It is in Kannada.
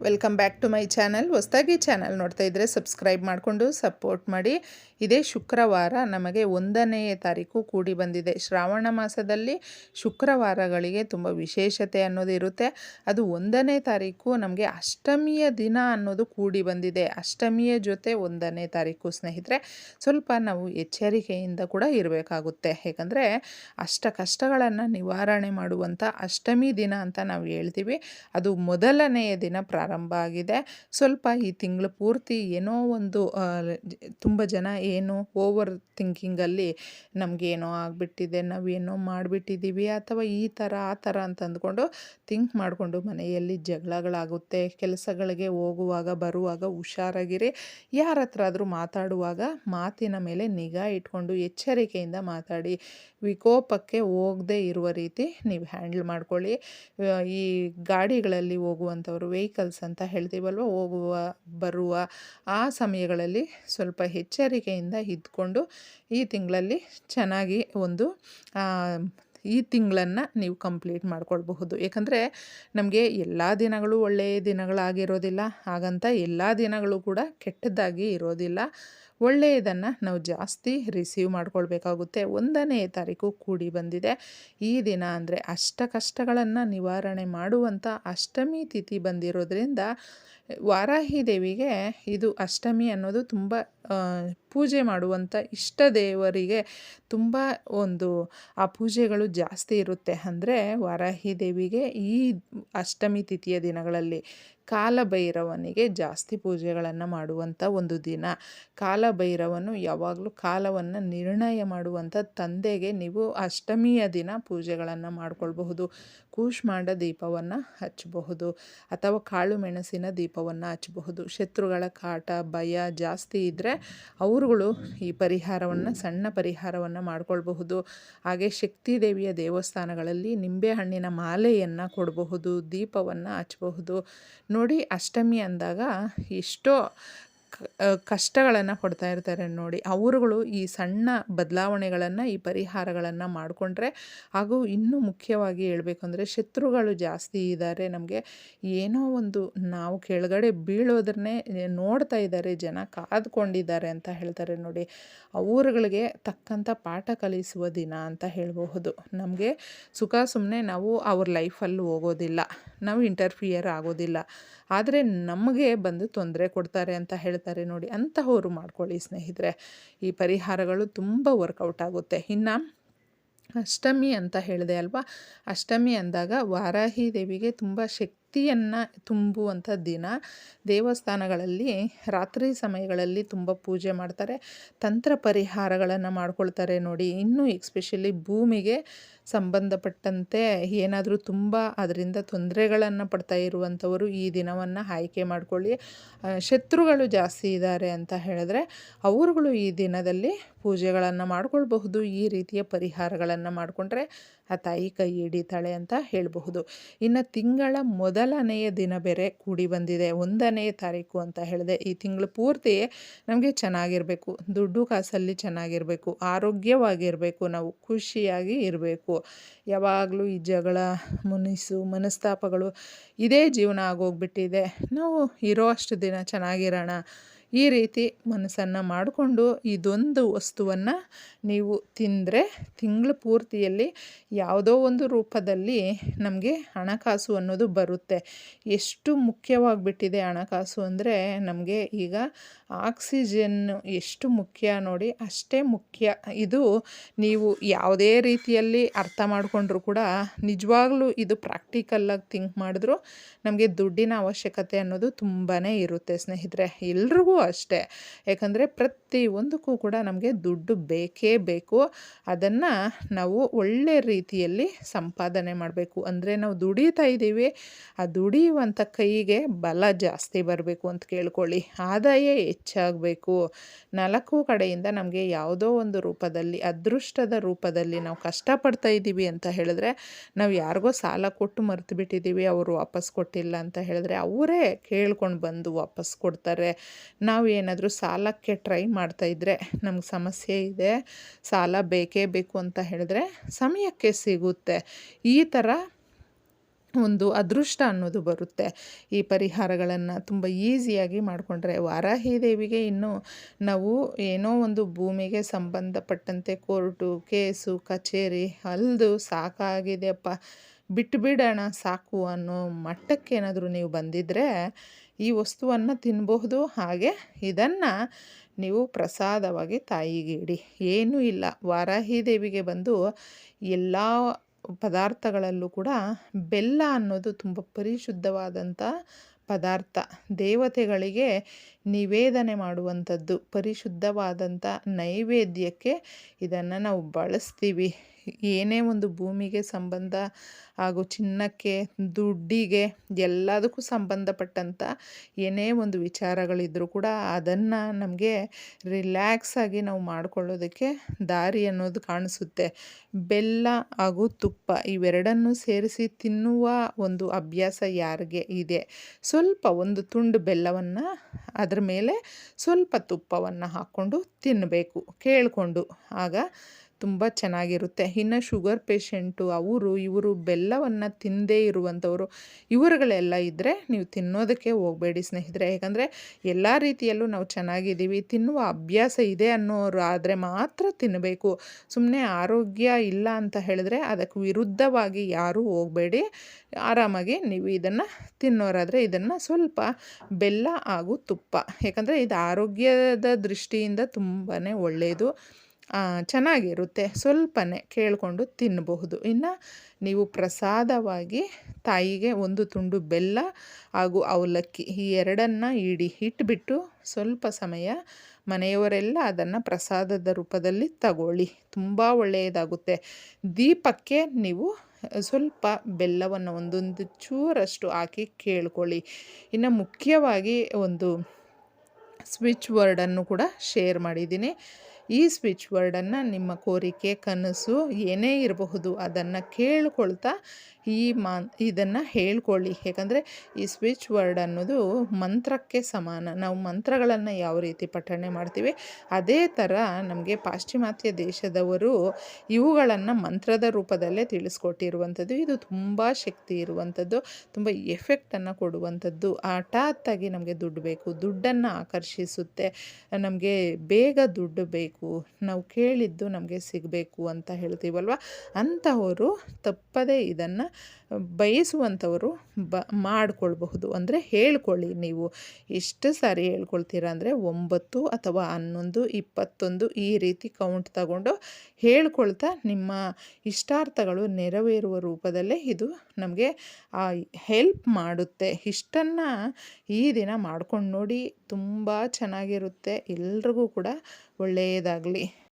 Welcome back to my channel ಹೊಸ್ದಾಗಿ ಚಾನಲ್ ನೋಡ್ತಾ ಇದ್ದರೆ ಸಬ್ಸ್ಕ್ರೈಬ್ ಮಾಡಿಕೊಂಡು ಸಪೋರ್ಟ್ ಮಾಡಿ. ಇದೇ ಶುಕ್ರವಾರ ನಮಗೆ ಒಂದನೆಯ ತಾರೀಕು ಕೂಡಿ ಬಂದಿದೆ. ಶ್ರಾವಣ ಮಾಸದಲ್ಲಿ ಶುಕ್ರವಾರಗಳಿಗೆ ತುಂಬ ವಿಶೇಷತೆ ಅನ್ನೋದು ಇರುತ್ತೆ. ಅದು ಒಂದನೇ ತಾರೀಕು ನಮಗೆ ಅಷ್ಟಮಿಯ ದಿನ ಅನ್ನೋದು ಕೂಡಿ ಬಂದಿದೆ. ಅಷ್ಟಮಿಯ ಜೊತೆ ಒಂದನೇ ತಾರೀಕು ಸ್ನೇಹಿತರೆ, ಸ್ವಲ್ಪ ನಾವು ಎಚ್ಚರಿಕೆಯಿಂದ ಕೂಡ ಇರಬೇಕಾಗುತ್ತೆ. ಯಾಕಂದರೆ ಅಷ್ಟ ಕಷ್ಟಗಳನ್ನು ನಿವಾರಣೆ ಮಾಡುವಂಥ ಅಷ್ಟಮಿ ದಿನ ಅಂತ ನಾವು ಹೇಳ್ತೀವಿ. ಅದು ಮೊದಲನೆಯ ದಿನ ಆಗಿದೆ. ಸ್ವಲ್ಪ ಈ ತಿಂಗಳು ಪೂರ್ತಿ ಏನೋ ಒಂದು ತುಂಬ ಜನ ಏನು ಓವರ್ ಥಿಂಕಿಂಗಲ್ಲಿ ನಮಗೇನೋ ಆಗಿಬಿಟ್ಟಿದೆ ನಾವೇನೋ ಮಾಡಿಬಿಟ್ಟಿದ್ದೀವಿ ಅಥವಾ ಈ ಥರ ಆ ಥರ ಅಂತ ಅಂದ್ಕೊಂಡು ಥಿಂಕ್ ಮಾಡಿಕೊಂಡು ಮನೆಯಲ್ಲಿ ಜಗಳಗಳಾಗುತ್ತೆ. ಕೆಲಸಗಳಿಗೆ ಹೋಗುವಾಗ, ಬರುವಾಗ ಹುಷಾರಾಗಿರಿ. ಯಾರ ಹತ್ರ ಆದರೂ ಮಾತಾಡುವಾಗ ಮಾತಿನ ಮೇಲೆ ನಿಗಾ ಇಟ್ಕೊಂಡು ಎಚ್ಚರಿಕೆಯಿಂದ ಮಾತಾಡಿ. ವಿಕೋಪಕ್ಕೆ ಹೋಗದೆ ಇರುವ ರೀತಿ ನೀವು ಹ್ಯಾಂಡಲ್ ಮಾಡ್ಕೊಳ್ಳಿ. ಈ ಗಾಡಿಗಳಲ್ಲಿ ಹೋಗುವಂಥವ್ರು, ವೆಹಿಕಲ್ಸ್ ಅಂತ ಹೇಳ್ತೀವಲ್ವ? ಹೋಗುವ, ಬರುವ ಆ ಸಮಯಗಳಲ್ಲಿ ಸ್ವಲ್ಪ ಎಚ್ಚರಿಕೆಯಿಂದ ಇದ್ಕೊಂಡು ಈ ತಿಂಗಳಲ್ಲಿ ಚೆನ್ನಾಗಿ ಒಂದು ಈ ತಿಂಗಳನ್ನು ನೀವು ಕಂಪ್ಲೀಟ್ ಮಾಡ್ಕೊಳ್ಬಹುದು. ಏಕೆಂದರೆ ನಮಗೆ ಎಲ್ಲ ದಿನಗಳು ಒಳ್ಳೆಯ ದಿನಗಳಾಗಿರೋದಿಲ್ಲ, ಹಾಗಂತ ಎಲ್ಲ ದಿನಗಳು ಕೂಡ ಕೆಟ್ಟದ್ದಾಗಿ ಇರೋದಿಲ್ಲ. ಒಳ್ಳೆಯದನ್ನು ನಾವು ಜಾಸ್ತಿ ರಿಸೀವ್ ಮಾಡ್ಕೊಳ್ಬೇಕಾಗುತ್ತೆ. ಒಂದನೇ ತಾರೀಕು ಕೂಡಿ ಬಂದಿದೆ. ಈ ದಿನ ಅಂದರೆ ಅಷ್ಟ ಕಷ್ಟಗಳನ್ನು ನಿವಾರಣೆ ಮಾಡುವಂಥ ಅಷ್ಟಮಿ ತಿಥಿ ಬಂದಿರೋದ್ರಿಂದ ವಾರಾಹಿ ದೇವಿಗೆ ಇದು ಅಷ್ಟಮಿ ಅನ್ನೋದು ತುಂಬ ಪೂಜೆ ಮಾಡುವಂಥ ಇಷ್ಟ ದೇವರಿಗೆ ತುಂಬ ಒಂದು ಆ ಪೂಜೆಗಳು ಜಾಸ್ತಿ ಇರುತ್ತೆ. ಅಂದರೆ ವಾರಾಹಿ ದೇವಿಗೆ ಈ ಅಷ್ಟಮಿ ತಿಥಿಯ ದಿನಗಳಲ್ಲಿ ಕಾಲಭೈರವನಿಗೆ ಜಾಸ್ತಿ ಪೂಜೆಗಳನ್ನು ಮಾಡುವಂಥ ಒಂದು ದಿನ. ಕಾಲಭೈರವನು ಯಾವಾಗಲೂ ಕಾಲವನ್ನು ನಿರ್ಣಯ ಮಾಡುವಂಥ ತಂದೆಗೆ ನೀವು ಅಷ್ಟಮಿಯ ದಿನ ಪೂಜೆಗಳನ್ನು ಮಾಡಿಕೊಳ್ಬಹುದು. ಕೂಷ್ಮಾಂಡ ದೀಪವನ್ನು ಹಚ್ಚಬಹುದು ಅಥವಾ ಕಾಳು ಮೆಣಸಿನ ದೀಪವನ್ನು ಹಚ್ಚಬಹುದು. ಶತ್ರುಗಳ ಕಾಟ, ಭಯ ಜಾಸ್ತಿ ಇದ್ದರೆ ಅವರುಗಳು ಈ ಪರಿಹಾರವನ್ನು, ಸಣ್ಣ ಪರಿಹಾರವನ್ನು ಮಾಡಿಕೊಳ್ಬಹುದು. ಹಾಗೆ ಶಕ್ತಿ ದೇವಿಯ ದೇವಸ್ಥಾನಗಳಲ್ಲಿ ನಿಂಬೆಹಣ್ಣಿನ ಮಾಲೆಯನ್ನು ಕೊಡಬಹುದು, ದೀಪವನ್ನು ಹಚ್ಚಬಹುದು. ನೋಡಿ ಅಷ್ಟಮಿ ಅಂದಾಗ ಎಷ್ಟೋ ಕಷ್ಟಗಳನ್ನು ಕೊಡ್ತಾ ಇರ್ತಾರೆ ನೋಡಿ. ಅವರುಗಳು ಈ ಸಣ್ಣ ಬದಲಾವಣೆಗಳನ್ನು, ಈ ಪರಿಹಾರಗಳನ್ನು ಮಾಡಿಕೊಂಡ್ರೆ ಹಾಗೂ ಇನ್ನೂ ಮುಖ್ಯವಾಗಿ ಹೇಳಬೇಕಂದ್ರೆ ಶತ್ರುಗಳು ಜಾಸ್ತಿ ಇದ್ದಾರೆ ನಮಗೆ ಏನೋ ಒಂದು ನಾವು ಕೆಳಗಡೆ ಬೀಳೋದ್ರನ್ನೇ ನೋಡ್ತಾ ಇದ್ದಾರೆ ಜನ ಕಾದ್ಕೊಂಡಿದ್ದಾರೆ ಅಂತ ಹೇಳ್ತಾರೆ ನೋಡಿ. ಅವರುಗಳಿಗೆ ತಕ್ಕಂಥ ಪಾಠ ಕಲಿಸುವ ದಿನ ಅಂತ ಹೇಳಬಹುದು. ನಮಗೆ ಸುಖ ಸುಮ್ಮನೆ ನಾವು ಅವ್ರ ಲೈಫಲ್ಲಿ ಹೋಗೋದಿಲ್ಲ. ನಾವು ಇಂಟರ್ಫಿಯರ್ ಆಗೋದಿಲ್ಲ. ಆದರೆ ನಮಗೆ ಬಂದು ತೊಂದರೆ ಕೊಡ್ತಾರೆ ಅಂತ ಹೇಳ್ತಾರೆ ನೋಡಿ, ಅಂತಹವರು ಮಾಡ್ಕೊಳ್ಳಿ ಸ್ನೇಹಿತರೆ. ಈ ಪರಿಹಾರಗಳು ತುಂಬ ವರ್ಕೌಟ್ ಆಗುತ್ತೆ. ಇನ್ನು ಅಷ್ಟಮಿ ಅಂತ ಹೇಳಿದೆ ಅಲ್ವಾ? ಅಷ್ಟಮಿ ಅಂದಾಗ ವಾರಾಹಿ ದೇವಿಗೆ ತುಂಬ ಶಕ್ತಿಯನ್ನು ತುಂಬುವಂಥ ದಿನ. ದೇವಸ್ಥಾನಗಳಲ್ಲಿ ರಾತ್ರಿ ಸಮಯಗಳಲ್ಲಿ ತುಂಬ ಪೂಜೆ ಮಾಡ್ತಾರೆ. ತಂತ್ರ ಪರಿಹಾರಗಳನ್ನು ಮಾಡ್ಕೊಳ್ತಾರೆ ನೋಡಿ. ಇನ್ನೂ ಎಕ್ಸ್ಪೆಷಲಿ ಭೂಮಿಗೆ ಸಂಬಂಧಪಟ್ಟಂತೆ ಏನಾದರೂ ತುಂಬ ಅದರಿಂದ ತೊಂದರೆಗಳನ್ನು ಪಡ್ತಾ ಇರುವಂಥವರು ಈ ದಿನವನ್ನು ಆಯ್ಕೆ ಮಾಡಿಕೊಳ್ಳಿ. ಶತ್ರುಗಳು ಜಾಸ್ತಿ ಇದ್ದಾರೆ ಅಂತ ಹೇಳಿದ್ರೆ ಅವರುಗಳು ಈ ದಿನದಲ್ಲಿ ಪೂಜೆಗಳನ್ನು ಮಾಡಿಕೊಳ್ಬಹುದು, ಈ ರೀತಿಯ ಪರಿಹಾರಗಳನ್ನು ಮಾಡಿಕೊಂಡ್ರೆ ಆ ತಾಯಿ ಕೈ ಹಿಡಿತಾಳೆ ಅಂತ ಹೇಳಬಹುದು. ಇನ್ನು ತಿಂಗಳ ಮೊದಲನೆಯ ದಿನ ಬೇರೆ ಕೂಡಿ ಬಂದಿದೆ, ಒಂದನೇ ತಾರೀಕು ಅಂತ ಹೇಳಿದೆ. ಈ ತಿಂಗಳು ಪೂರ್ತಿ ನಮಗೆ ಚೆನ್ನಾಗಿರಬೇಕು, ದುಡ್ಡು ಕಾಸಲ್ಲಿ ಚೆನ್ನಾಗಿರಬೇಕು, ಆರೋಗ್ಯವಾಗಿರಬೇಕು, ನಾವು ಖುಷಿಯಾಗಿ ಇರಬೇಕು. ಯಾವಾಗಲೂ ಈ ಜಗಳ ಮುನಿಸು ಮನಸ್ತಾಪಗಳು ಇದೇ ಜೀವನ ಆಗೋಗ್ಬಿಟ್ಟಿದೆ. ನಾವು ಇರೋ ಅಷ್ಟು ದಿನ ಚೆನ್ನಾಗಿರೋಣ. ಈ ರೀತಿ ಮನಸ್ಸನ್ನು ಮಾಡಿಕೊಂಡು ಇದೊಂದು ವಸ್ತುವನ್ನು ನೀವು ತಿಂದರೆ ತಿಂಗಳು ಪೂರ್ತಿಯಲ್ಲಿ ಯಾವುದೋ ಒಂದು ರೂಪದಲ್ಲಿ ನಮಗೆ ಹಣಕಾಸು ಅನ್ನೋದು ಬರುತ್ತೆ. ಎಷ್ಟು ಮುಖ್ಯವಾಗಿಬಿಟ್ಟಿದೆ ಹಣಕಾಸು ಅಂದರೆ ನಮಗೆ ಈಗ ಆಕ್ಸಿಜನ್ ಎಷ್ಟು ಮುಖ್ಯ ನೋಡಿ ಅಷ್ಟೇ ಮುಖ್ಯ. ಇದು ನೀವು ಯಾವುದೇ ರೀತಿಯಲ್ಲಿ ಅರ್ಥ ಮಾಡಿಕೊಂಡ್ರು ಕೂಡ ನಿಜವಾಗ್ಲೂ ಇದು ಪ್ರಾಕ್ಟಿಕಲ್ಲಾಗಿ ಥಿಂಕ್ ಮಾಡಿದ್ರು ನಮಗೆ ದುಡ್ಡಿನ ಅವಶ್ಯಕತೆ ಅನ್ನೋದು ತುಂಬಾ ಇರುತ್ತೆ ಸ್ನೇಹಿತರೆ. ಎಲ್ರಿಗೂ ಅಷ್ಟೇ. ಯಾಕಂದರೆ ಪ್ರತಿ ಒಂದಕ್ಕೂ ಕೂಡ ನಮಗೆ ದುಡ್ಡು ಬೇಕೇ ಬೇಕು. ಅದನ್ನು ನಾವು ಒಳ್ಳೆ ರೀತಿಯಲ್ಲಿ ಸಂಪಾದನೆ ಮಾಡಬೇಕು. ಅಂದರೆ ನಾವು ದುಡಿತಾ ಇದ್ದೀವಿ. ಆ ದುಡಿಯುವಂಥ ಕೈಗೆ ಬಲ ಜಾಸ್ತಿ ಬರಬೇಕು ಅಂತ ಕೇಳ್ಕೊಳ್ಳಿ. ಆದಾಯ ಹೆಚ್ಚಾಗಬೇಕು. ನಾಲ್ಕು ಕಡೆಯಿಂದ ನಮಗೆ ಯಾವುದೋ ಒಂದು ರೂಪದಲ್ಲಿ, ಅದೃಷ್ಟದ ರೂಪದಲ್ಲಿ ನಾವು ಕಷ್ಟಪಡ್ತಾ ಇದ್ದೀವಿ ಅಂತ ಹೇಳಿದ್ರೆ, ನಾವು ಯಾರಿಗೋ ಸಾಲ ಕೊಟ್ಟು ಮರೆತು ಬಿಟ್ಟಿದ್ದೀವಿ, ಅವರು ವಾಪಸ್ ಕೊಟ್ಟಿಲ್ಲ ಅಂತ ಹೇಳಿದ್ರೆ, ಅವರೇ ಕೇಳ್ಕೊಂಡು ಬಂದು ವಾಪಸ್ ಕೊಡ್ತಾರೆ. ನಾವು ಏನಾದರೂ ಸಾಲಕ್ಕೆ ಟ್ರೈ ಮಾಡ್ತಾಯಿದ್ರೆ ನಮ್ಗೆ ಸಮಸ್ಯೆ ಇದೆ, ಸಾಲ ಬೇಕೇ ಬೇಕು ಅಂತ ಹೇಳಿದ್ರೆ ಸಮಯಕ್ಕೆ ಸಿಗುತ್ತೆ. ಈ ಥರ ಒಂದು ಅದೃಷ್ಟ ಅನ್ನೋದು ಬರುತ್ತೆ. ಈ ಪರಿಹಾರಗಳನ್ನು ತುಂಬ ಈಸಿಯಾಗಿ ಮಾಡಿಕೊಂಡ್ರೆ ವಾರಾಹಿ ದೇವಿಗೆ ಇನ್ನು ನಾವು ಏನೋ ಒಂದು ಭೂಮಿಗೆ ಸಂಬಂಧಪಟ್ಟಂತೆ ಕೋರ್ಟು, ಕೇಸು, ಕಚೇರಿ ಅಲ್ದು ಸಾಕಾಗಿದೆಯಪ್ಪ ಬಿಟ್ಟುಬಿಡೋಣ ಸಾಕು ಅನ್ನೋ ಮಟ್ಟಕ್ಕೆ ಏನಾದರೂ ನೀವು ಬಂದಿದ್ದರೆ ಈ ವಸ್ತುವನ್ನು ತಿನ್ನಬಹುದು ಹಾಗೆ ಇದನ್ನು ನೀವು ಪ್ರಸಾದವಾಗಿ ತಾಯಿಗೆ ಇಡಿ ಏನೂ ಇಲ್ಲ. ವಾರಾಹಿ ದೇವಿಗೆ ಬಂದು ಎಲ್ಲ ಪದಾರ್ಥಗಳಲ್ಲೂ ಕೂಡ ಬೆಲ್ಲ ಅನ್ನೋದು ತುಂಬ ಪರಿಶುದ್ಧವಾದಂಥ ಪದಾರ್ಥ. ದೇವತೆಗಳಿಗೆ ನಿವೇದನೆ ಮಾಡುವಂಥದ್ದು, ಪರಿಶುದ್ಧವಾದಂಥ ನೈವೇದ್ಯಕ್ಕೆ ಇದನ್ನು ನಾವು ಬಳಸ್ತೀವಿ. ಏನೇ ಒಂದು ಭೂಮಿಗೆ ಸಂಬಂಧ ಹಾಗೂ ಚಿನ್ನಕ್ಕೆ, ದುಡ್ಡಿಗೆ ಎಲ್ಲದಕ್ಕೂ ಸಂಬಂಧಪಟ್ಟಂಥ ಏನೇ ಒಂದು ವಿಚಾರಗಳಿದ್ದರೂ ಕೂಡ ಅದನ್ನು ನಮಗೆ ರಿಲ್ಯಾಕ್ಸಾಗಿ ನಾವು ಮಾಡಿಕೊಳ್ಳೋದಕ್ಕೆ ದಾರಿ ಅನ್ನೋದು ಕಾಣಿಸುತ್ತೆ. ಬೆಲ್ಲ ಹಾಗೂ ತುಪ್ಪ ಇವೆರಡನ್ನು ಸೇರಿಸಿ ತಿನ್ನುವ ಒಂದು ಅಭ್ಯಾಸ ಯಾರಿಗೆ ಇದೆ? ಸ್ವಲ್ಪ ಒಂದು ತುಂಡು ಬೆಲ್ಲವನ್ನು ಅದರ ಮೇಲೆ ಸ್ವಲ್ಪ ತುಪ್ಪವನ್ನು ಹಾಕ್ಕೊಂಡು ತಿನ್ನಬೇಕು ಕೇಳಿಕೊಂಡು. ಆಗ ತುಂಬ ಚೆನ್ನಾಗಿರುತ್ತೆ. ಇನ್ನು ಶುಗರ್ ಪೇಷೆಂಟು, ಅವರು ಇವರು ಬೆಲ್ಲವನ್ನು ತಿನ್ನದೇ ಇರುವಂಥವರು, ಇವರುಗಳೆಲ್ಲ ಇದ್ದರೆ ನೀವು ತಿನ್ನೋದಕ್ಕೆ ಹೋಗಬೇಡಿ ಸ್ನೇಹಿತರೆ. ಯಾಕಂದರೆ ಎಲ್ಲ ರೀತಿಯಲ್ಲೂ ನಾವು ಚೆನ್ನಾಗಿದ್ದೀವಿ, ತಿನ್ನುವ ಅಭ್ಯಾಸ ಇದೆ ಅನ್ನೋರು ಆದರೆ ಮಾತ್ರ ತಿನ್ನಬೇಕು. ಸುಮ್ಮನೆ ಆರೋಗ್ಯ ಇಲ್ಲ ಅಂತ ಹೇಳಿದ್ರೆ ಅದಕ್ಕೆ ವಿರುದ್ಧವಾಗಿ ಯಾರೂ ಹೋಗಬೇಡಿ. ಆರಾಮಾಗಿ ನೀವು ಇದನ್ನು ತಿನ್ನೋರಾದರೆ ಇದನ್ನು ಸ್ವಲ್ಪ ಬೆಲ್ಲ ಹಾಗೂ ತುಪ್ಪ. ಯಾಕಂದರೆ ಇದು ಆರೋಗ್ಯದ ದೃಷ್ಟಿಯಿಂದ ತುಂಬಾ ಒಳ್ಳೆಯದು ಚೆನ್ನಾಗಿರುತ್ತೆ. ಸ್ವಲ್ಪನೇ ಕೇಳಿಕೊಂಡು ತಿನ್ನಬಹುದು. ಇನ್ನು ನೀವು ಪ್ರಸಾದವಾಗಿ ತಾಯಿಗೆ ಒಂದು ತುಂಡು ಬೆಲ್ಲ ಹಾಗೂ ಅವಲಕ್ಕಿ ಈ ಎರಡನ್ನು ಇಡಿ, ಇಟ್ಬಿಟ್ಟು ಸ್ವಲ್ಪ ಸಮಯ ಮನೆಯವರೆಲ್ಲ ಅದನ್ನು ಪ್ರಸಾದದ ರೂಪದಲ್ಲಿ ತಗೊಳ್ಳಿ. ತುಂಬ ಒಳ್ಳೆಯದಾಗುತ್ತೆ. ದೀಪಕ್ಕೆ ನೀವು ಸ್ವಲ್ಪ ಬೆಲ್ಲವನ್ನು ಒಂದೊಂದು ಚೂರಷ್ಟು ಹಾಕಿ ಕೇಳ್ಕೊಳ್ಳಿ. ಇನ್ನು ಮುಖ್ಯವಾಗಿ ಒಂದು ಸ್ವಿಚ್ ವರ್ಡನ್ನು ಕೂಡ ಶೇರ್ ಮಾಡಿದ್ದೀನಿ. ಈ ಸ್ವಿಚ್ ವರ್ಡನ್ನು ನಿಮ್ಮ ಕೋರಿಕೆ, ಕನಸು ಏನೇ ಇರಬಹುದು ಅದನ್ನು ಕೇಳ್ಕೊಳ್ತಾ ಈ ಮಾ ಇದನ್ನು ಹೇಳ್ಕೊಳ್ಳಿ. ಯಾಕಂದರೆ ಈ ಸ್ವಿಚ್ ವರ್ಡ್ ಅನ್ನೋದು ಮಂತ್ರಕ್ಕೆ ಸಮಾನ. ನಾವು ಮಂತ್ರಗಳನ್ನು ಯಾವ ರೀತಿ ಪಠಣೆ ಮಾಡ್ತೀವಿ, ಅದೇ ಥರ ನಮಗೆ ಪಾಶ್ಚಿಮಾತ್ಯ ದೇಶದವರು ಇವುಗಳನ್ನು ಮಂತ್ರದ ರೂಪದಲ್ಲೇ ತಿಳಿಸ್ಕೊಟ್ಟಿರುವಂಥದ್ದು. ಇದು ತುಂಬ ಶಕ್ತಿ ಇರುವಂಥದ್ದು, ತುಂಬ ಎಫೆಕ್ಟನ್ನು ಕೊಡುವಂಥದ್ದು. ಹಠಾತ್ತಾಗಿ ನಮಗೆ ದುಡ್ಡು ಬೇಕು. ದುಡ್ಡನ್ನು ಆಕರ್ಷಿಸುತ್ತೆ. ನಮಗೆ ಬೇಗ ದುಡ್ಡು ಬೇಕು. ನಾವು ಕೇಳಿದ್ದು ನಮಗೆ ಸಿಗಬೇಕು ಅಂತ ಹೇಳ್ತೀವಲ್ವ? ಅಂಥವರು ತಪ್ಪದೇ ಇದನ್ನು ಬಯಸುವಂಥವರು ಬ, ಮಾಡಿಕೊಳ್ಬಹುದು. ಅಂದರೆ ಹೇಳ್ಕೊಳ್ಳಿ ನೀವು. ಎಷ್ಟು ಸಾರಿ ಹೇಳ್ಕೊಳ್ತೀರಾ ಅಂದರೆ ಒಂಬತ್ತು ಅಥವಾ ಹನ್ನೊಂದು, ಇಪ್ಪತ್ತೊಂದು ಈ ರೀತಿ ಕೌಂಟ್ ತಗೊಂಡು ಹೇಳ್ಕೊಳ್ತಾ ನಿಮ್ಮ ಇಷ್ಟಾರ್ಥಗಳು ನೆರವೇರುವ ರೂಪದಲ್ಲೇ ಇದು ನಮಗೆ ಹೆಲ್ಪ್ ಮಾಡುತ್ತೆ. ಇಷ್ಟನ್ನು ಈ ದಿನ ಮಾಡ್ಕೊಂಡು ನೋಡಿ ತುಂಬ ಚೆನ್ನಾಗಿರುತ್ತೆ. ಎಲ್ರಿಗೂ ಕೂಡ ಒಳ್ಳೆಯದಾಗಲಿ